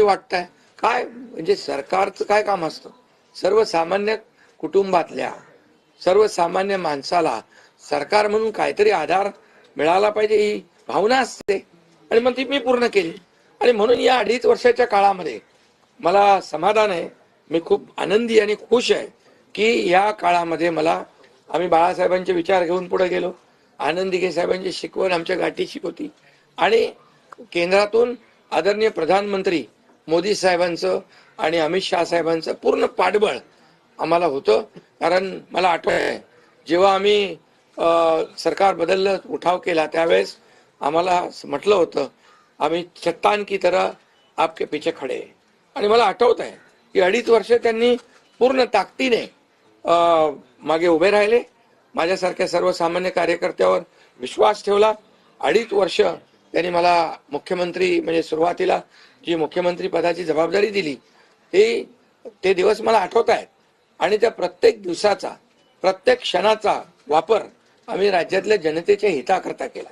वाटतंय. काय म्हणजे सरकारचं काय काम असतं? सर्वसामान्य कुटुंबातल्या सर्वसामान्य माणसाला सरकार म्हणून काहीतरी आधार मिळाला पाहिजे ही भावना असते. आणि मग ती मी पूर्ण केली. आणि म्हणून या अडीच वर्षाच्या काळामध्ये मला समाधान आहे. मी खूप आनंदी आणि खुश आहे की या काळामध्ये मला आम्ही बाळासाहेबांचे विचार घेऊन पुढे गेलो. आनंद साहेबांची शिकवण आमच्या गाठीशी होती. आणि केंद्रातून आदरणीय प्रधानमंत्री मोदी साहेबांचं आणि अमित शहा साहेबांचं पूर्ण पाठबळ आम्हाला होतं. कारण मला आठवत आहे जेव्हा आम्ही सरकार बदललं उठाव केला त्यावेळेस आम्हाला म्हटलं होतं आम्ही चट्टान की तरह आपके पीछे खडे आणि मला आठवत आहे की अडीच वर्ष त्यांनी पूर्ण ताकदीने मागे उभे राहिले. माझ्यासारख्या सर्वसामान्य कार्यकर्त्यावर विश्वास ठेवला. अडीच वर्ष त्यांनी मला मुख्यमंत्री म्हणजे सुरुवातीला जी मुख्यमंत्री पदाची जबाबदारी दिली ती ते दिवस मला आठवत आहेत. आणि त्या प्रत्येक दिवसाचा प्रत्येक क्षणाचा वापर आम्ही राज्यातल्या जनतेच्या हिताकरता केला.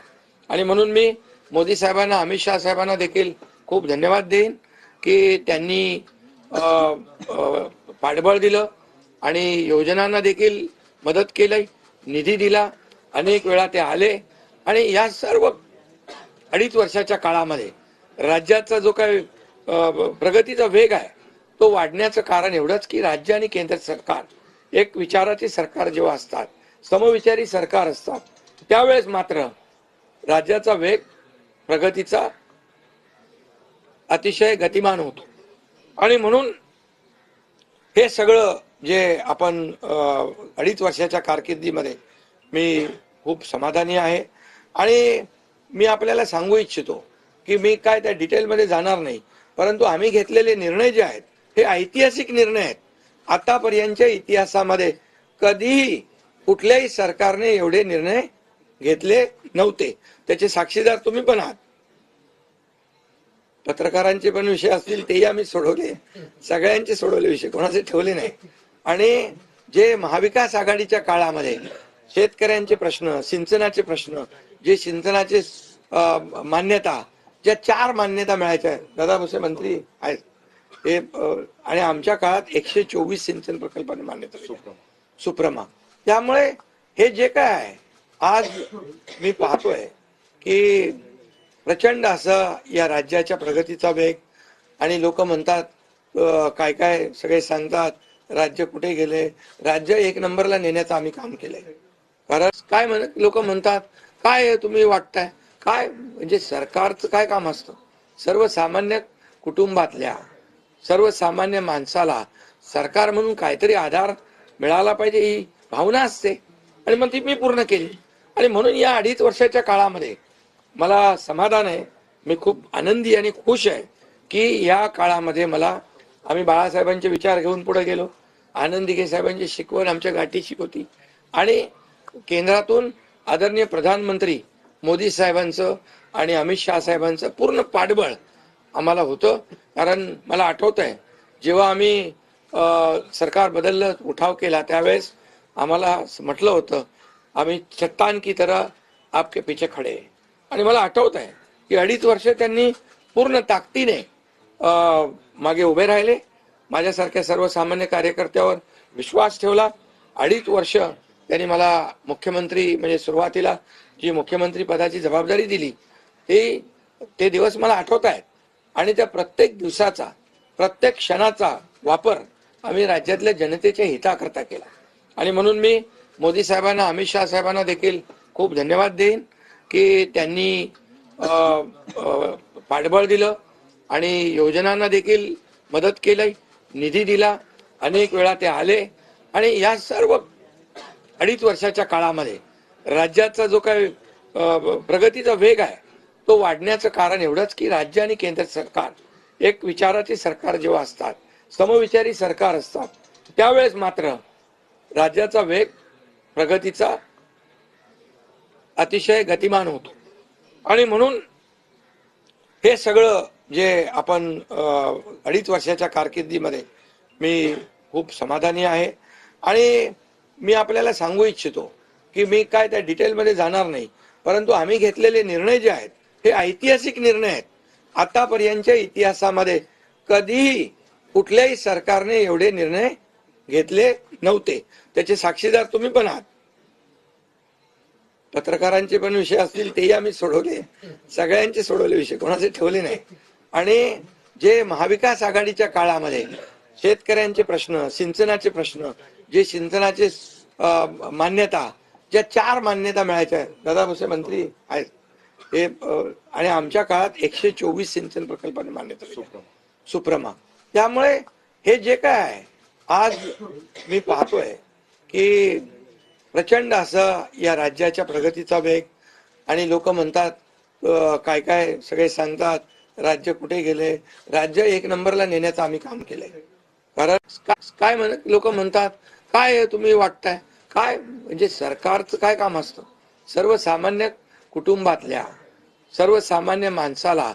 आणि म्हणून मी मोदी साहेबांना अमित शहा साहेबांना देखील खूप धन्यवाद देईन की त्यांनी पाठबळ दिलं आणि योजनांना देखील मदत केली निधी दिला अनेक वेळा ते आले. आणि या सर्व अडीच वर्षाच्या काळामध्ये राज्याचा जो काही प्रगतीचा वेग आहे तो वाढण्याचं कारण एवढंच की राज्य आणि केंद्र सरकार एक विचाराचे सरकार जेव्हा असतात समविचारी सरकार असतात त्यावेळेस मात्र राज्याचा वेग प्रगतीचा अतिशय गतिमान होतो. आणि म्हणून हे सगळं जे आपण अडीच वर्षाच्या कारकिर्दीमध्ये मी खूप समाधानी आहे. आणि मी आपल्याला सांगू इच्छितो की मी काय त्या डिटेलमध्ये जाणार नाही. परंतु आम्ही घेतलेले निर्णय जे आहेत हे ऐतिहासिक निर्णय आहेत. आतापर्यंतच्या इतिहासामध्ये कधीही कुठल्याही सरकारने एवढे निर्णय घेतले नव्हते. त्याचे साक्षीदार तुम्ही पण आहात. पत्रकारांचे पण विषय असतील तेही आम्ही सोडवले. सगळ्यांचे सोडवले विषय कोणाचे ठेवले नाही. आणि जे महाविकास आघाडीच्या काळामध्ये शेतकऱ्यांचे प्रश्न सिंचनाचे प्रश्न जे सिंचनाचे मान्यता ज्या चार मान्यता मिळायच्या दादा भुसे मंत्री आहेत. ते आणि आमच्या काळात एकशे चोवीस सिंचन प्रकल्पाने मान्यता. सुप्रमा. त्यामुळे हे जे काय आहे आज मी पाहतोय की प्रचंड असा या राज्याच्या प्रगतीचा वेग आणि लोक म्हणतात काय काय सगळे सांगतात राज्य कुठे गेले? राज्य एक नंबरला नेण्याचं आम्ही काम केलंय. कारण काय म्हण लोक म्हणतात काय तुम्ही वाटताय काय म्हणजे सरकारचं काय काम असतं? सर्वसामान्य कुटुंबातल्या सर्वसामान्य माणसाला सरकार म्हणून काहीतरी आधार मिळाला पाहिजे ही भावना असते. आणि मग ती मी पूर्ण केली. आणि म्हणून या अडीच वर्षाच्या काळामध्ये मला समाधान आहे. मी खूप आनंदी आणि खुश आहे की या काळामध्ये मला आम्ही बाळासाहेबांचे विचार घेऊन पुढे गेलो. आनंदिके साहेबांची शिकवण आमच्या गाठीशी होती. आणि केंद्रातून आदरणीय प्रधानमंत्री मोदी साहेबांचं आणि अमित शहा साहेबांचं पूर्ण पाठबळ आम्हाला होतं. कारण मला आठवत आहे जेव्हा आम्ही सरकार बदललं उठाव केला त्यावेळेस आम्हाला म्हटलं होतं आम्ही चट्टान की तरह आपके पिछे खडे आणि मला आठवत आहे की अडीच वर्ष त्यांनी पूर्ण ताकदीने मागे उभे राहिले. माझ्यासारख्या सर्वसामान्य कार्यकर्त्यावर विश्वास ठेवला. अडीच वर्ष त्यांनी मला मुख्यमंत्री म्हणजे सुरुवातीला जी मुख्यमंत्री पदाची जबाबदारी दिली ते ते दिवस मला आठवत आहेत आणि त्या प्रत्येक दिवसाचा प्रत्येक क्षणाचा वापर आम्ही राज्यातल्या जनतेच्या हिताकरता केला. आणि म्हणून मी मोदी साहेबांना अमित शहा साहेबांना देखील खूप धन्यवाद देईन की त्यांनी पाठबळ दिलं आणि योजनांना देखील मदत केली निधी दिला अनेक वेळा ते आले. आणि या सर्व अडीच वर्षाच्या काळामध्ये राज्याचा जो काही प्रगतीचा वेग आहे तो वाढण्याचं कारण एवढंच की राज्य आणि केंद्र सरकार एक विचाराचे सरकार जेव्हा असतात समविचारी सरकार असतात त्यावेळेस मात्र राज्याचा वेग प्रगतीचा अतिशय गतिमान होतो. आणि म्हणून हे सगळं जे आपण अडीच वर्षाच्या कारकिर्दीमध्ये मी खूप समाधानी आहे. आणि मी आपल्याला सांगू इच्छितो की मी काय त्या डिटेलमध्ये जाणार नाही. परंतु आम्ही घेतलेले निर्णय जे आहेत हे ऐतिहासिक निर्णय आहेत. आतापर्यंतच्या इतिहासामध्ये कधीही कुठल्याही सरकारने एवढे निर्णय घेतले नव्हते. त्याचे साक्षीदार तुम्ही पण आहात. पत्रकारांचे पण विषय असतील तेही आम्ही सोडवले. सगळ्यांचे सोडवले विषय कोणाचे ठेवले नाही. आणि जे महाविकास आघाडीच्या काळामध्ये शेतकऱ्यांचे प्रश्न सिंचनाचे प्रश्न जे सिंचनाचे मान्यता ज्या चार मान्यता मिळायच्या दादा भुसे मंत्री आहेत. अं, आणि आमच्या काळात एकशे चोवीस सिंचन प्रकल्पांनी मान्यता. सुप्रमा. त्यामुळे हे जे काय आहे आज मी पाहतोय की प्रचंड असं या राज्याच्या प्रगतीचा वेग आणि लोक म्हणतात काय काय सगळे सांगतात राज्य कुठे गेले? राज्य एक नंबरला नेण्याचं आम्ही काम केलंय. कारण काय म्हण लोक म्हणतात काय तुम्ही वाटताय काय म्हणजे सरकारचं काय काम असतं? सर्वसामान्य कुटुंबातल्या सर्वसामान्य माणसाला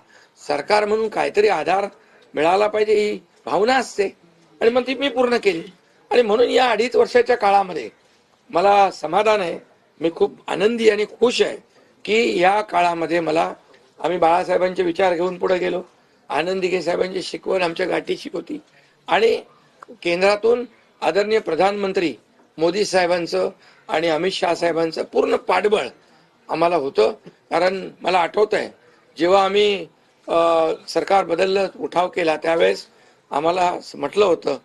सरकार म्हणून काहीतरी आधार मिळाला पाहिजे ही भावना असते. आणि मग ती मी पूर्ण केली. आणि म्हणून या अडीच वर्षाच्या काळामध्ये मला समाधान आहे. मी खूप आनंदी आणि खुश आहे की या काळामध्ये मला आम्ही बाळासाहेबांचे विचार घेऊन पुढे गेलो. आनंदिके साहेबांची शिकवण आमच्या गाठीशी होती. आणि केंद्रातून आदरणीय प्रधानमंत्री मोदी साहेबांचं आणि अमित शहा साहेबांचं पूर्ण पाठबळ आम्हाला होतं. कारण मला आठवत आहे जेव्हा आम्ही सरकार बदललं उठाव केला त्यावेळेस आम्हाला म्हटलं होतं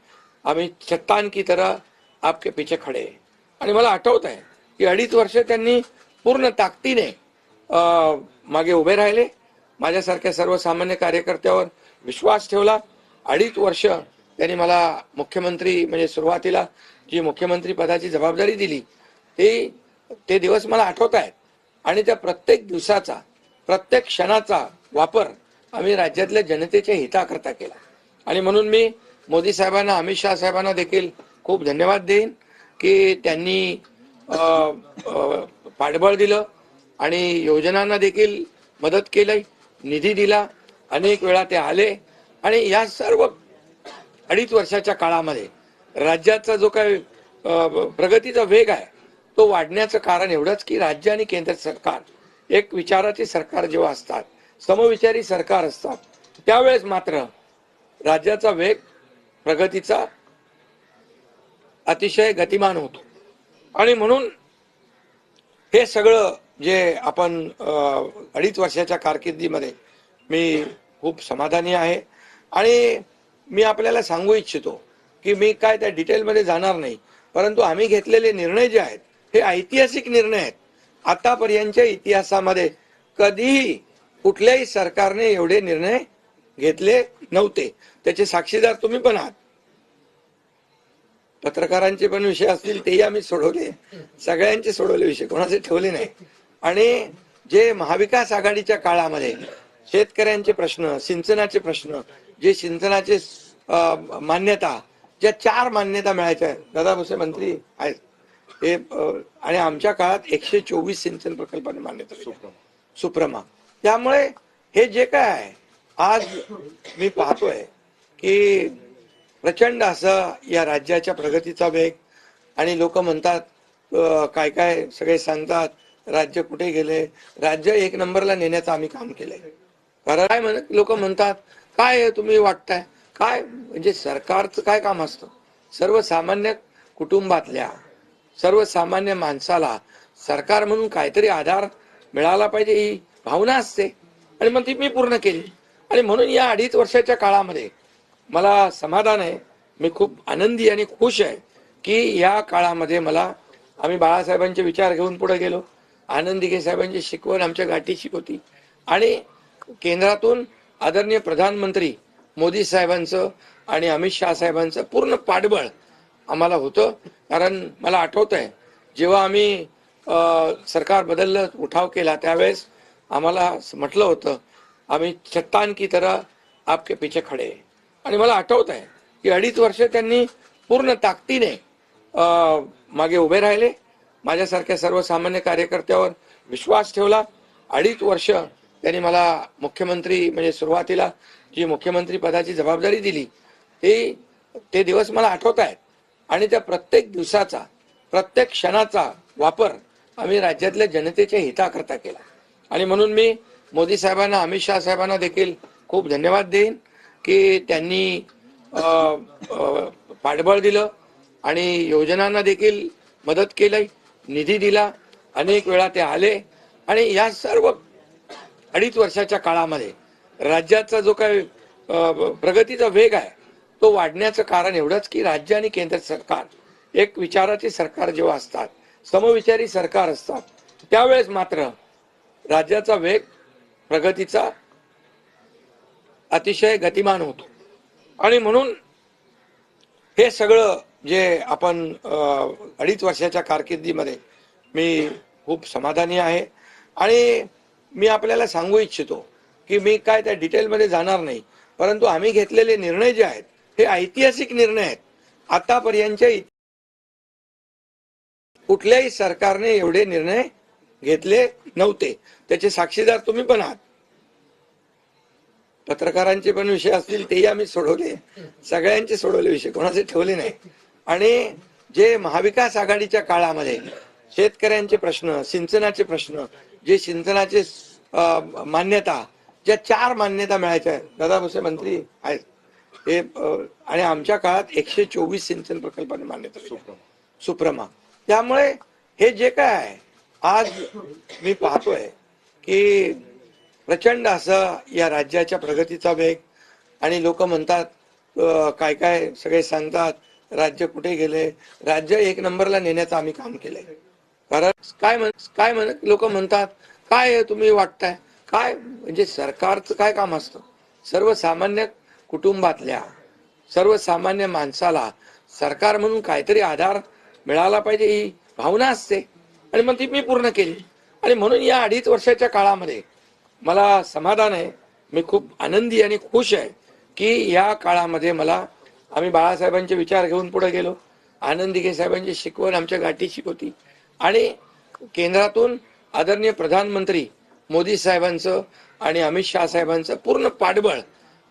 आम्ही चट्टान की तरह आपके पिछे खडे आणि मला आठवत आहे की अडीच वर्ष त्यांनी पूर्ण ताकदीने मागे उभे राहिले. माझ्यासारख्या सर्वसामान्य कार्यकर्त्यावर विश्वास ठेवला. अडीच वर्ष त्यांनी मला मुख्यमंत्री म्हणजे सुरुवातीला जी मुख्यमंत्री पदाची जबाबदारी दिली ते ते दिवस मला आठवत आहेत आणि त्या प्रत्येक दिवसाचा प्रत्येक क्षणाचा वापर आम्ही राज्यातल्या जनतेच्या हिताकरता केला. आणि म्हणून मी मोदी साहेबांना अमित शहा साहेबांना देखील खूप धन्यवाद देईन की त्यांनी पाठबळ दिलं आणि योजनांना देखील मदत केली निधी दिला अनेक वेळा ते आले. आणि या सर्व अडीच वर्षाच्या काळामध्ये राज्याचा जो काही प्रगतीचा वेग आहे तो वाढण्याचं कारण एवढंच की राज्य आणि केंद्र सरकार एक विचाराचे सरकार जेव्हा असतात समविचारी सरकार असतात त्यावेळेस मात्र राज्याचा वेग प्रगतीचा अतिशय गतिमान होतो. आणि म्हणून हे सगळं जे आपण अडीच वर्षाच्या कारकिर्दीमध्ये मी खूप समाधानी आहे. आणि मी आपल्याला सांगू इच्छितो की मी काय त्या डिटेलमध्ये जाणार नाही. परंतु आम्ही घेतलेले निर्णय जे आहेत हे ऐतिहासिक निर्णय आहेत. आतापर्यंतच्या इतिहासामध्ये कधीही कुठल्याही सरकारने एवढे निर्णय घेतले नव्हते. त्याचे साक्षीदार तुम्ही पण आहात. पत्रकारांचे पण विषय असतील तेही आम्ही सोडवले. सगळ्यांचे सोडवले विषय कोणाचे ठेवले नाही. आणि जे महाविकास आघाडीच्या काळामध्ये शेतकऱ्यांचे प्रश्न सिंचनाचे प्रश्न जे सिंचनाचे मान्यता ज्या चार मान्यता मिळायच्या दादा भुसे मंत्री आहेत. अं, आणि आमच्या काळात एकशे चोवीस सिंचन प्रकल्पांनी मान्यता. सुप्रमा. त्यामुळे हे जे काय आहे आज मी पाहतोय की प्रचंड असं या राज्याच्या प्रगतीचा वेग आणि लोक म्हणतात काय काय सगळे सांगतात राज्य कुठे गेले? राज्य एक नंबरला नेण्याचं आम्ही काम केलंय. कारण काय म्हण लोक म्हणतात काय तुम्ही वाटताय? काय म्हणजे सरकारचं काय काम असतं? सर्वसामान्य कुटुंबातल्या सर्वसामान्य माणसाला सरकार म्हणून काहीतरी आधार मिळाला पाहिजे ही भावना असते. आणि मग ती मी पूर्ण केली. आणि म्हणून या अडीच वर्षाच्या काळामध्ये मला समाधान आहे. मी खूप आनंदी आणि खुश आहे की या काळामध्ये मला आम्ही बाळासाहेबांचे विचार घेऊन पुढे गेलो. आनंदिके साहेबांची शिकवण आमच्या गाठीशी होती. आणि केंद्रातून आदरणीय प्रधानमंत्री मोदी साहेबांचं आणि अमित शहा साहेबांचं पूर्ण पाठबळ आम्हाला होतं. कारण मला आठवत आहे जेव्हा आम्ही सरकार बदललं उठाव केला त्यावेळेस आम्हाला म्हटलं होतं आम्ही चट्टान की तरह आपके पीछे खडे आणि मला आठवत आहे की अडीच वर्ष त्यांनी पूर्ण ताकदीने मागे उभे राहिले. माझ्यासारख्या सर्वसामान्य कार्यकर्त्यावर विश्वास ठेवला. अडीच वर्ष त्यांनी मला मुख्यमंत्री म्हणजे सुरुवातीला जी मुख्यमंत्री पदाची जबाबदारी दिली ती ते दिवस मला आठवत आहेत. आणि त्या प्रत्येक दिवसाचा प्रत्येक क्षणाचा वापर आम्ही राज्यातल्या जनतेच्या हिताकरता केला. आणि म्हणून मी मोदी साहेबांना अमित शहा साहेबांना देखील खूप धन्यवाद देईन की त्यांनी पाठबळ दिलं आणि योजनांना देखील मदत केली निधी दिला अनेक वेळा ते आले. आणि या सर्व अडीच वर्षाच्या काळामध्ये राज्याचा जो काय प्रगतीचा वेग आहे तो वाढण्याचं कारण एवढंच की राज्य आणि केंद्र सरकार एक विचाराचे सरकार जेव्हा असतात समविचारी सरकार असतात त्यावेळेस मात्र राज्याचा वेग प्रगतीचा अतिशय गतिमान होतो. आणि म्हणून हे सगळं जे आपण अडीच वर्षाच्या कारकिर्दीमध्ये मी खूप समाधानी आहे. आणि मी आपल्याला सांगू इच्छितो की मी काय त्या डिटेलमध्ये जाणार नाही. परंतु आम्ही घेतलेले निर्णय जे आहेत हे ऐतिहासिक निर्णय आहेत. आतापर्यंतच्या कुठल्याही सरकारने एवढे निर्णय घेतले नव्हते. त्याचे साक्षीदार तुम्ही पण आहात. पत्रकारांचे पण विषय असतील तेही आम्ही सोडवले. सगळ्यांचे सोडवले विषय कोणाचे ठेवले नाही. आणि जे महाविकास आघाडीच्या काळामध्ये शेतकऱ्यांचे प्रश्न सिंचनाचे प्रश्न जे सिंचनाचे मान्यता ज्या चार मान्यता मिळायच्या दादा भुसे मंत्री आहेत. हे आणि आमच्या काळात एकशे चोवीस सिंचन प्रकल्पाने मान्यता. सुप्रमा. त्यामुळे हे जे काय आहे आज मी पाहतोय की प्रचंड असं या राज्याच्या प्रगतीचा वेग आणि लोक म्हणतात काय काय सगळे सांगतात राज्य कुठे गेले? राज्य एक नंबरला नेण्याचं आम्ही काम केलंय. कारण काय म्हण काय म्हण लोक म्हणतात काय तुम्ही वाटताय? काय म्हणजे सरकारचं काय काम असतं? सर्वसामान्य कुटुंबातल्या सर्वसामान्य माणसाला सरकार म्हणून काहीतरी आधार मिळाला पाहिजे ही भावना असते. आणि मग ती मी पूर्ण केली. आणि म्हणून या अडीच वर्षाच्या काळामध्ये मला समाधान आहे. मी खूप आनंदी आणि खुश आहे की या काळामध्ये मला आम्ही बाळासाहेबांचे विचार घेऊन पुढे गेलो. आनंदिके साहेबांची शिकवण आमच्या गाठीशी होती. आणि केंद्रातून आदरणीय प्रधानमंत्री मोदी साहेबांचं आणि अमित शहा साहेबांचं पूर्ण पाठबळ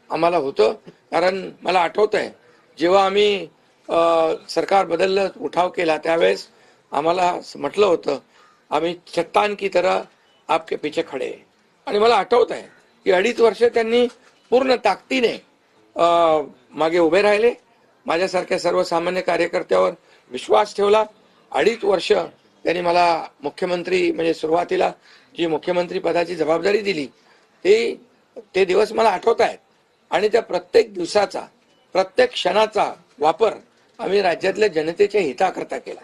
आम्हाला होतं. कारण मला आठवत आहे जेव्हा आम्ही सरकार बदललं उठाव केला त्यावेळेस आम्हाला म्हटलं होतं आम्ही चट्टान की तरह आपके पिछे खडे आणि मला आठवत आहे की अडीच वर्ष त्यांनी पूर्ण ताकदीने मागे उभे राहिले. माझ्यासारख्या सर्वसामान्य कार्यकर्त्यावर विश्वास ठेवला. अडीच वर्ष त्यांनी मला मुख्यमंत्री म्हणजे सुरुवातीला जी मुख्यमंत्री पदाची जबाबदारी दिली ते ते दिवस मला आठवत आहेत. आणि त्या प्रत्येक दिवसाचा प्रत्येक क्षणाचा वापर आम्ही राज्यातल्या जनतेच्या हिताकरता केला.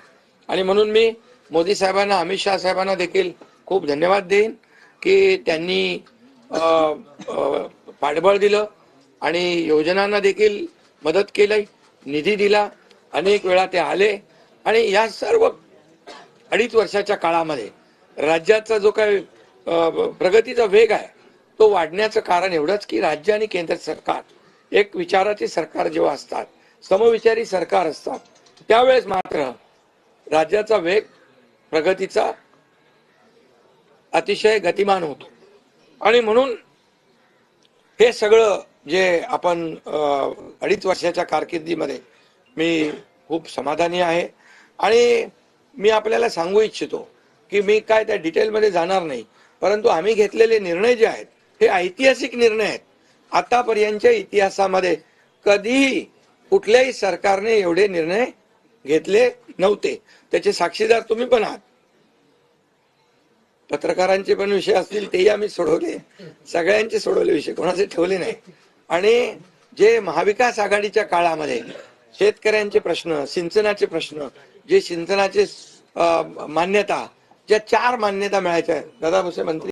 आणि म्हणून मी मोदी साहेबांना अमित शहा साहेबांना देखील खूप धन्यवाद देईन की त्यांनी पाठबळ दिलं आणि योजनांना देखील मदत केली निधी दिला अनेक वेळा ते आले. आणि या सर्व अडीच वर्षाच्या काळामध्ये राज्याचा जो काही प्रगतीचा वेग आहे तो वाढण्याचं कारण एवढंच की राज्य आणि केंद्र सरकार एक विचाराचे सरकार जेव्हा असतात समविचारी सरकार असतात त्यावेळेस मात्र राज्याचा वेग प्रगतीचा अतिशय गतिमान होतो. आणि म्हणून हे सगळं जे आपण अडीच वर्षाच्या कारकिर्दीमध्ये मी खूप समाधानी आहे. आणि मी आपल्याला सांगू इच्छितो की मी काय त्या डिटेलमध्ये जाणार नाही. परंतु आम्ही घेतलेले निर्णय जे आहेत हे ऐतिहासिक निर्णय आहेत. आतापर्यंतच्या इतिहासामध्ये कधीही कुठल्याही सरकारने एवढे निर्णय घेतले नव्हते. त्याचे साक्षीदार तुम्ही पण आहात. पत्रकारांचे पण विषय असतील तेही आम्ही सोडवले. सगळ्यांचे सोडवले विषय कोणाचे ठेवले नाही. आणि जे महाविकास आघाडीच्या काळामध्ये शेतकऱ्यांचे प्रश्न सिंचनाचे प्रश्न जे सिंचनाचे मान्यता ज्या चार मान्यता मिळायच्या दादा भुसे मंत्री